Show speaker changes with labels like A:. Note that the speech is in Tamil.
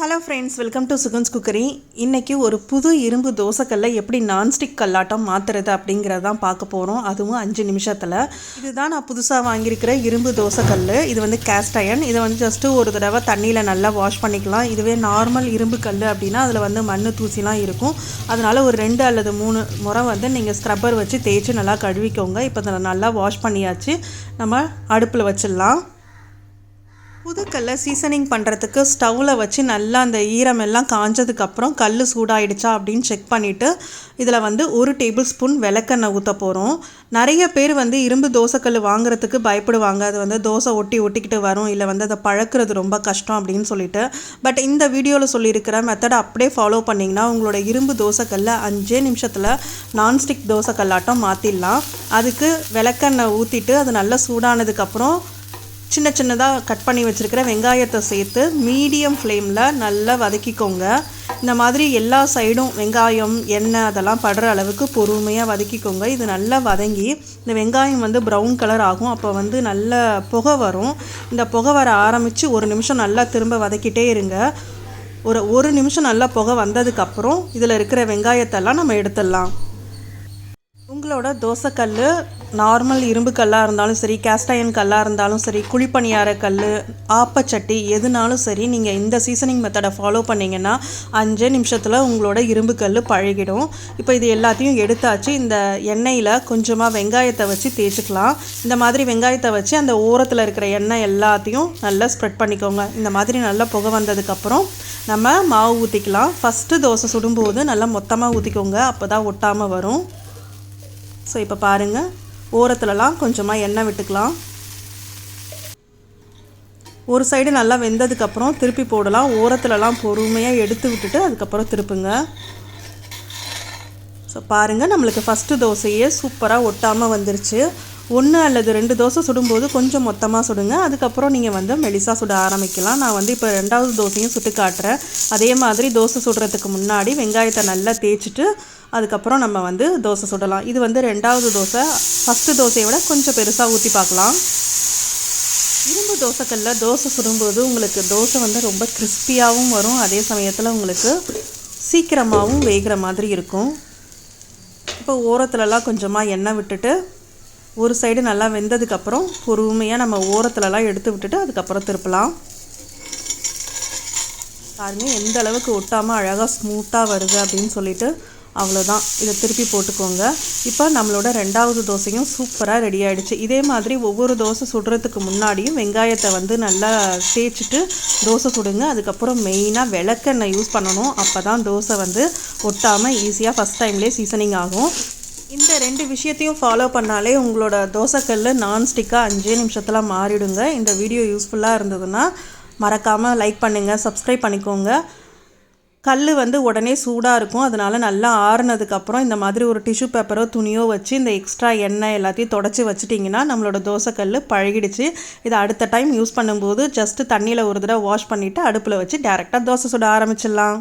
A: Hello friends welcome to Sugan's cookery இன்றைக்கி ஒரு புது இரும்பு தோசைக்கல்லை எப்படி நான்ஸ்டிக் கல்லாட்டம் மாற்றுறது அப்படிங்கிறத தான் பார்க்க போகிறோம் அதுவும் அஞ்சு நிமிஷத்தில். இதுதான் நான் புதுசாக வாங்கியிருக்கிற இரும்பு தோசைக்கல் இது வந்து கேஸ்ட் அயன் இதை வந்து ஜஸ்ட்டு ஒரு தடவை தண்ணியில் நல்லா வாஷ் பண்ணிக்கலாம். இதுவே நார்மல் இரும்பு கல் அப்படின்னா அதில் வந்து மண் தூசிலாம் இருக்கும். அதனால் ஒரு ரெண்டு அல்லது மூணு முறை வந்து நீங்கள் ஸ்க்ரப்பர் வச்சு தேய்ச்சி நல்லா கழுவிக்கோங்க. இப்போ நல்லா வாஷ் பண்ணியாச்சு. நம்ம அடுப்பில் வச்சிடலாம். புதுக்கல்லை சீசனிங் பண்ணுறதுக்கு ஸ்டவ்வில் வச்சு நல்லா அந்த ஈரமெல்லாம் காஞ்சதுக்கப்புறம் கல் சூடாயிடுச்சா அப்படின்னு செக் பண்ணிவிட்டு இதில் வந்து ஒரு டேபிள் ஸ்பூன் விளக்கெண்ணெய் ஊற்ற போகிறோம் நிறைய பேர் வந்து இரும்பு தோசைக்கல் வாங்குறதுக்கு பயப்படுவாங்க. அது வந்து தோசை ஒட்டி ஒட்டிக்கிட்டு வரும். இல்லை வந்து அதை பழக்கிறது ரொம்ப கஷ்டம் அப்படின்னு சொல்லிட்டு. பட் இந்த வீடியோவில் சொல்லியிருக்கிற மெத்தடை அப்படியே ஃபாலோ பண்ணிங்கன்னா உங்களோட இரும்பு தோசைக்கல்லை அஞ்சே நிமிஷத்தில் நான்ஸ்டிக் தோசைக்கல்லாட்டம் மாற்றிடலாம் அதுக்கு விளக்கெண்ணெய் ஊற்றிட்டு அது நல்லா சூடானதுக்கப்புறம் சின்ன சின்னதாக கட் பண்ணி வச்சுருக்கிற வெங்காயத்தை சேர்த்து மீடியம் ஃப்ளேமில் நல்லா வதக்கிக்கோங்க. இந்த மாதிரி எல்லா சைடும் வெங்காயம் எண்ணெய் அதெல்லாம் படுற அளவுக்கு பொறுமையாக வதக்கிக்கோங்க. இது நல்லா வதங்கி இந்த வெங்காயம் வந்து ப்ரௌன் கலர் ஆகும். அப்போ வந்து நல்ல புகை வரும். இந்த புகை வர ஆரம்பித்து ஒரு நிமிஷம் நல்லா திரும்ப வதக்கிட்டே இருங்க. ஒரு ஒரு நிமிஷம் நல்லா புகை வந்ததுக்கப்புறம் இதில் இருக்கிற வெங்காயத்தெல்லாம் நம்ம எடுத்துடலாம். உங்களோட தோசைக்கல் நார்மல் இரும்பு கல்லாக இருந்தாலும் சரி கேஸ்டைன் கல்லாக இருந்தாலும் சரி குழிப்பணியார கல் ஆப்பச்சட்டி எதுனாலும் சரி நீங்கள் இந்த சீசனிங் மெத்தடை ஃபாலோ பண்ணிங்கன்னா அஞ்சு நிமிஷத்தில் உங்களோட இரும்பு கல் பழகிடும். இப்போ இது எல்லாத்தையும் எடுத்தாச்சு. இந்த எண்ணெயில் கொஞ்சமாக வெங்காயத்தை வச்சு தேய்ச்சிக்கலாம். இந்த மாதிரி வெங்காயத்தை வச்சு அந்த ஓரத்தில் இருக்கிற எண்ணெய் எல்லாத்தையும் நல்லா ஸ்ப்ரெட் பண்ணிக்கோங்க. இந்த மாதிரி நல்லா புகை வந்ததுக்கப்புறம் நம்ம மாவு ஊற்றிக்கலாம் ஃபஸ்ட்டு தோசை சுடும்போது நல்லா மொத்தமாக ஊற்றிக்கோங்க அப்போ தான் ஒட்டாமல் வரும். ஸோ இப்போ பாருங்கள் ஓரத்துலலாம் கொஞ்சமாக எண்ணெய் விட்டுக்கலாம். ஒரு சைடு நல்லா வெந்ததுக்கப்புறம் திருப்பி போடலாம். ஓரத்துலலாம் பொறுமையாக எடுத்து விட்டுட்டு அதுக்கப்புறம் திருப்புங்க. ஸோ பாருங்கள் நம்மளுக்கு ஃபஸ்ட்டு தோசையே சூப்பராக ஒட்டாமல் வந்துருச்சு. ஒன்று அல்லது ரெண்டு தோசை சுடும்போது கொஞ்சம் மொத்தமாக சுடுங்க. அதுக்கப்புறம் நீங்கள் வந்து மெலிசாக சுட ஆரம்பிக்கலாம். நான் வந்து இப்போ ரெண்டாவது தோசையும் சுட்டு காட்டுறேன். அதே மாதிரி தோசை சுடுறதுக்கு முன்னாடி வெங்காயத்தை நல்லா தேய்ச்சிட்டு அதுக்கப்புறம் நம்ம வந்து தோசை சுடலாம். இது வந்து ரெண்டாவது தோசை. ஃபஸ்ட்டு தோசையை விட கொஞ்சம் பெருசாக ஊற்றி பார்க்கலாம். இரும்பு தோசைக்கல்ல தோசை சுடும்போது உங்களுக்கு தோசை வந்து ரொம்ப கிறிஸ்பியாகவும் வரும். அதே சமயத்தில் உங்களுக்கு சீக்கிரமாகவும் வேகிற மாதிரி இருக்கும். இப்போ ஓரத்துலலாம் கொஞ்சமாக எண்ணெய் விட்டுட்டு ஒரு சைடு நல்லா வெந்ததுக்கப்புறம் பொறுமையாக நம்ம ஓரத்துலலாம் எடுத்து விட்டுட்டு அதுக்கப்புறம் திருப்பலாம். பாருங்கள் எந்த அளவுக்கு ஒட்டாமல் அழகாக ஸ்மூத்தாக வருது அப்படின்னு சொல்லிட்டு அவ்வளோதான் இதை திருப்பி போட்டுக்கோங்க. இப்போ நம்மளோட ரெண்டாவது தோசையும் சூப்பராக ரெடி ஆகிடுச்சு இதே மாதிரி ஒவ்வொரு தோசை சுடுறதுக்கு முன்னாடியும் வெங்காயத்தை வந்து நல்லா தேய்ச்சிட்டு தோசை சுடுங்க. அதுக்கப்புறம் மெயினாக விளக்கெண்ணெய் யூஸ் பண்ணணும். அப்போ தான் தோசை வந்து ஒட்டாமல் ஈஸியாக ஃபஸ்ட் டைம்லேயே சீசனிங் ஆகும். இந்த ரெண்டு விஷயத்தையும் ஃபாலோ பண்ணாலே உங்களோட தோசைக்கல் நான்ஸ்டிக்காக அஞ்சே நிமிஷத்தில் மாறிடுங்க. இந்த வீடியோ யூஸ்ஃபுல்லாக இருந்ததுன்னா மறக்காமல் லைக் பண்ணுங்கள் சப்ஸ்கிரைப் பண்ணிக்கோங்க. கல் வந்து உடனே சூடாக இருக்கும். அதனால் நல்லா ஆறுனதுக்கப்புறம் இந்த மாதிரி ஒரு டிஷ்யூ பேப்பரோ துணியோ வச்சு இந்த எக்ஸ்ட்ரா எண்ணெய் எல்லாத்தையும் தொடச்சி வச்சுட்டிங்கன்னா நம்மளோட தோசைக்கல் பழகிடுச்சு. இதை அடுத்த டைம் யூஸ் பண்ணும்போது ஜஸ்ட்டு தண்ணியில் ஒரு தடவை வாஷ் பண்ணிவிட்டு அடுப்பில் வச்சு டேரெக்டாக தோசை சுட ஆரம்பிச்சிடலாம்.